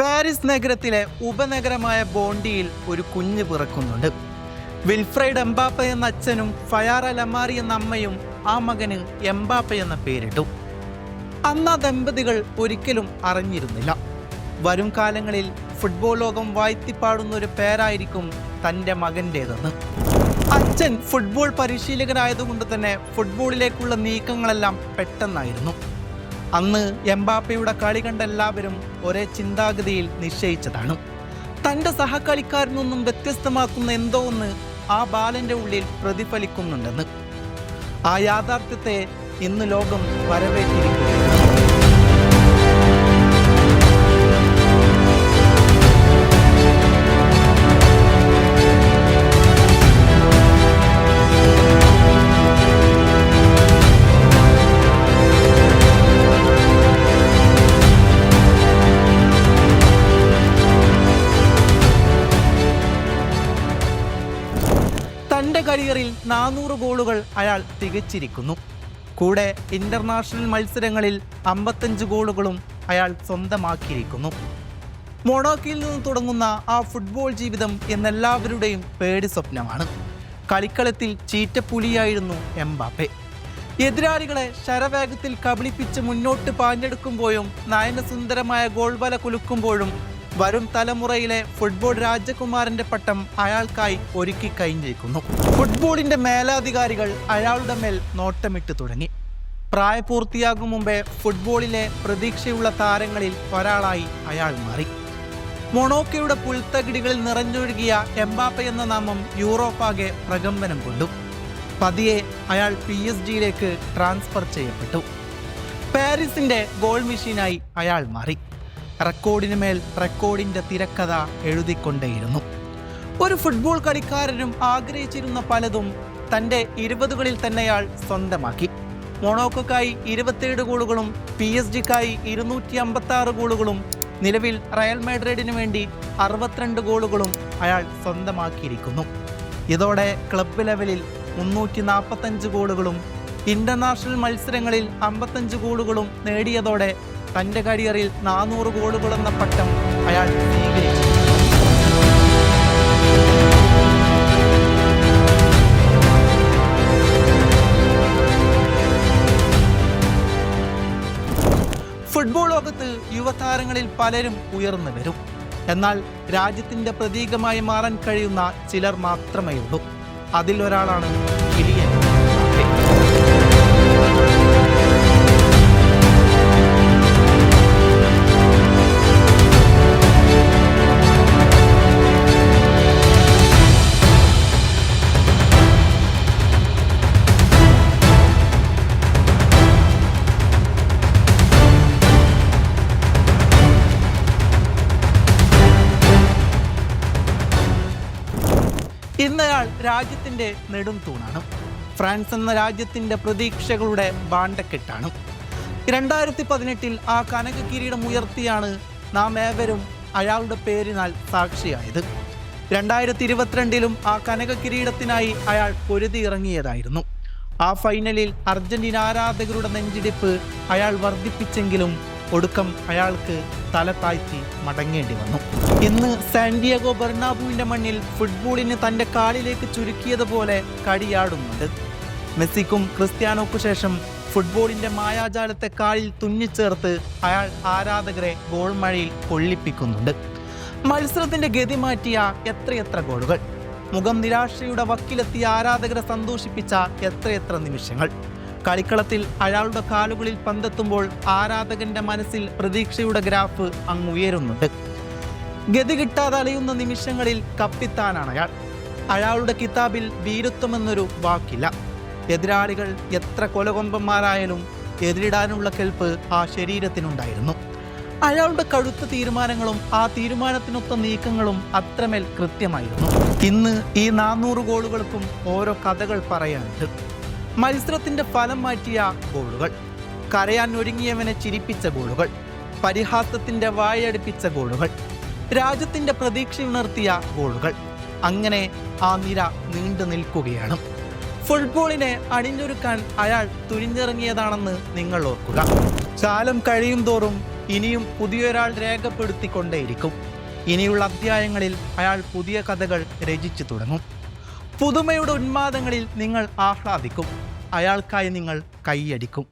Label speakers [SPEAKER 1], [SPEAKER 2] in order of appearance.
[SPEAKER 1] Paris നഗരത്തിലെ ഉപനഗരമായ ബോണ്ടിയിൽ ഒരു കുഞ്ഞ് പിറക്കുന്നുണ്ട്. വിൽഫ്രൈഡ് എംബാപ്പ എന്ന അച്ഛനും ഫയാറ ലമാറി എന്ന അമ്മയും ആ മകന് എംബാപ്പ എന്ന പേരിട്ടു. അന്ന് ആ ദമ്പതികൾ ഒരിക്കലും അറിഞ്ഞിരുന്നില്ല. വരും കാലങ്ങളിൽ ഫുട്ബോൾ ലോകം വാഴ്ത്തിപ്പാടുന്ന ഒരു പേരായിരിക്കും തന്റെ മകന്റേതെന്ന്. അച്ഛൻ ഫുട്ബോൾ പരിശീലകനായതുകൊണ്ട് തന്നെ ഫുട്ബോളിലേക്കുള്ള നീക്കങ്ങളെല്ലാം പെട്ടെന്നായിരുന്നു. അന്ന് എംബാപ്പയുടെ കളി കണ്ട എല്ലാവരും ഒരേ ചിന്താഗതിയിൽ നിശ്ചയിച്ചതാണ്. തന്റെ സഹകളിക്കാരനൊന്നും വ്യത്യസ്തമാക്കുന്ന എന്തോ ഒന്ന് ആ ബാലന്റെ ഉള്ളിൽ പ്രതിഫലിക്കുന്നുണ്ടെന്ന്. ആ യാഥാർത്ഥ്യത്തെ ഇന്ന് ലോകം വരവേറ്റിരിക്കുന്നു. നാനൂറ് ഗോളുകൾ അയാൾ തികച്ചിരിക്കുന്നു. കൂടെ ഇന്റർനാഷണൽ മത്സരങ്ങളിൽ അമ്പത്തഞ്ച് ഗോളുകളും അയാൾ സ്വന്തമാക്കിയിരിക്കുന്നു. മൊണോക്കിയിൽ നിന്ന് തുടങ്ങുന്ന ആ ഫുട്ബോൾ ജീവിതം എന്നെല്ലാവരുടെയും പേടി സ്വപ്നമാണ്. കളിക്കളത്തിൽ ചീറ്റപ്പുലിയായിരുന്നു എംബാപ്പെ. എതിരാളികളെ ശരവേഗത്തിൽ കബളിപ്പിച്ച് മുന്നോട്ട് പാഞ്ഞെടുക്കുമ്പോഴും നയനസുന്ദരമായ ഗോൾ വല കുലുക്കുമ്പോഴും വരും തലമുറയിലെ ഫുട്ബോൾ രാജകുമാരന്റെ പട്ടം അയാൾക്കായി ഒരുക്കി കഴിഞ്ഞിരിക്കുന്നു. ഫുട്ബോളിന്റെ മേലാധികാരികൾ അയാളുടെ മേൽ നോട്ടമിട്ട് തുടങ്ങി. പ്രായപൂർത്തിയാകും മുമ്പേ ഫുട്ബോളിലെ പ്രതീക്ഷയുള്ള താരങ്ങളിൽ ഒരാളായി അയാൾ മാറി. മൊണോക്കയുടെ പുൽത്തകിടികളിൽ നിറഞ്ഞൊഴുകിയ എംബാപ്പ എന്ന നാമം യൂറോപ്പാകെ പ്രകമ്പനം കൊണ്ടു. പതിയെ അയാൾ പി എസ് ജിയിലേക്ക് ട്രാൻസ്ഫർ ചെയ്യപ്പെട്ടു. പാരീസിന്റെ ഗോൾ മെഷീനായി അയാൾ മാറി. റെക്കോർഡിന് മേൽ റെക്കോർഡിന്റെ തിരക്കഥ എഴുതിക്കൊണ്ടേയിരുന്നു. ഒരു ഫുട്ബോൾ കളിക്കാരനും ആഗ്രഹിച്ചിരുന്ന പലതും തന്റെ ഇരുപതുകളിൽ തന്നെ അയാൾ സ്വന്തമാക്കി. മൊണോക്കോക്കായി ഇരുപത്തിയേഴ് ഗോളുകളും പി എസ് ജിക്കായി ഇരുന്നൂറ്റി അമ്പത്തി ആറ് ഗോളുകളും നിലവിൽ റയൽ മാഡ്രിഡിന് വേണ്ടി അറുപത്തിരണ്ട് ഗോളുകളും അയാൾ സ്വന്തമാക്കിയിരിക്കുന്നു. ഇതോടെ ക്ലബ്ബ് ലെവലിൽ മുന്നൂറ്റി നാൽപ്പത്തഞ്ച് ഗോളുകളും ഇന്റർനാഷണൽ മത്സരങ്ങളിൽ അമ്പത്തഞ്ച് ഗോളുകളും നേടിയതോടെ തന്റെ കരിയറിൽ നാനൂറ് ഗോളുകളെന്ന പട്ടം അയാൾ സ്വീകരിച്ചു. ഫുട്ബോൾ ലോകത്ത് യുവതാരങ്ങളിൽ പലരും ഉയർന്നു വരും. എന്നാൽ രാജ്യത്തിന്റെ പ്രതീകമായി മാറാൻ കഴിയുന്ന ചിലർ മാത്രമേ ഉള്ളൂ. അതിൽ ഒരാളാണ് കിലിയൻ. ഇന്നയാൾ രാജ്യത്തിന്റെ നെടും തൂണാണ്. ഫ്രാൻസ് എന്ന രാജ്യത്തിന്റെ പ്രതീക്ഷകളുടെ ബാണ്ടക്കെട്ടാണ് രണ്ടായിരത്തി പതിനെട്ടിൽ ആ കനക കിരീടം ഉയർത്തിയാണ് നാം ഏവരും അയാളുടെ പേരിനാൽ സാക്ഷിയായത്. രണ്ടായിരത്തി ഇരുപത്തിരണ്ടിലും ആ കനക കിരീടത്തിനായി അയാൾ പൊരുതിയിറങ്ങിയതായിരുന്നു. ആ ഫൈനലിൽ അർജന്റീന ആരാധകരുടെ നെഞ്ചിടിപ്പ് അയാൾ വർദ്ധിപ്പിച്ചെങ്കിലും ഒടുക്കം അയാൾക്ക് തല താഴ്ത്തി മടങ്ങേണ്ടി വന്നു. ഇന്ന് സാന്റിയാഗോ ബെർണാബുവിന്റെ മണ്ണിൽ ഫുട്ബോളിന് തന്റെ കാലിലേക്ക് ചുരുക്കിയതുപോലെ കടിയാടുന്നുണ്ട്. മെസ്സിക്കും ക്രിസ്ത്യാനോക്കു ശേഷം ഫുട്ബോളിന്റെ മായാജാലത്തെ കാലിൽ തുന്നിച്ചേർത്ത് അയാൾ ആരാധകരെ ഗോൾ മഴയിൽ കൊള്ളിപ്പിക്കുന്നുണ്ട്. മത്സരത്തിന്റെ ഗതി മാറ്റിയ എത്രയെത്ര ഗോളുകൾ? മുഖം നിരാശയുടെ വക്കിലെത്തിയ ആരാധകരെ സന്തോഷിപ്പിച്ച എത്രയെത്ര നിമിഷങ്ങൾ? കളിക്കളത്തിൽ അയാളുടെ കാലുകളിൽ പന്തെത്തുമ്പോൾ ആരാധകന്റെ മനസ്സിൽ പ്രതീക്ഷയുടെ ഗ്രാഫ് അങ്ങ് ഉയരുന്നുണ്ട്. ഗതി കിട്ടാതെ അലയുന്ന നിമിഷങ്ങളിൽ കപ്പിത്താനാണ് അയാൾ. അയാളുടെ കിതാബിൽ വീരത്വമെന്നൊരു വാക്കില്ല. എതിരാളികൾ എത്ര കൊലകൊമ്പന്മാരായാലും എതിരിടാനുള്ള കെൽപ്പ് ആ ശരീരത്തിനുണ്ടായിരുന്നു. അയാളുടെ കടുത്ത തീരുമാനങ്ങളും ആ തീരുമാനത്തിനൊത്ത നീക്കങ്ങളും അത്രമേൽ കൃത്യമായിരുന്നു. ഇന്ന് ഈ നാനൂറ് ഗോളുകൾക്കും ഓരോ കഥകൾ പറയാനുണ്ട്. മത്സരത്തിന്റെ ഫലം മാറ്റിയ ഗോളുകൾ. കരയാൻ ഒരുങ്ങിയവനെ ചിരിപ്പിച്ച ഗോളുകൾ. പരിഹാസത്തിന്റെ വായടുപ്പിച്ച ഗോളുകൾ. രാജ്യത്തിന്റെ പ്രതീക്ഷ ഉണർത്തിയ ഗോളുകൾ. അങ്ങനെ ആ നിര നീണ്ടു നിൽക്കുകയാണ്. ഫുട്ബോളിനെ അണിഞ്ഞൊരുക്കാൻ അയാൾ തുരിഞ്ഞിറങ്ങിയതാണെന്ന് നിങ്ങൾ ഓർക്കുക. കാലം കഴിയും തോറും ഇനിയും പുതിയൊരാൾ രേഖപ്പെടുത്തിക്കൊണ്ടേയിരിക്കും. ഇനിയുള്ള അധ്യായങ്ങളിൽ അയാൾ പുതിയ കഥകൾ രചിച്ചു തുടങ്ങും. പുതുമയുടെ ഉന്മാദങ്ങളിൽ നിങ്ങൾ ആഹ്ലാദിക്കും. അയാൾക്കായി നിങ്ങൾ കൈയടിക്കും.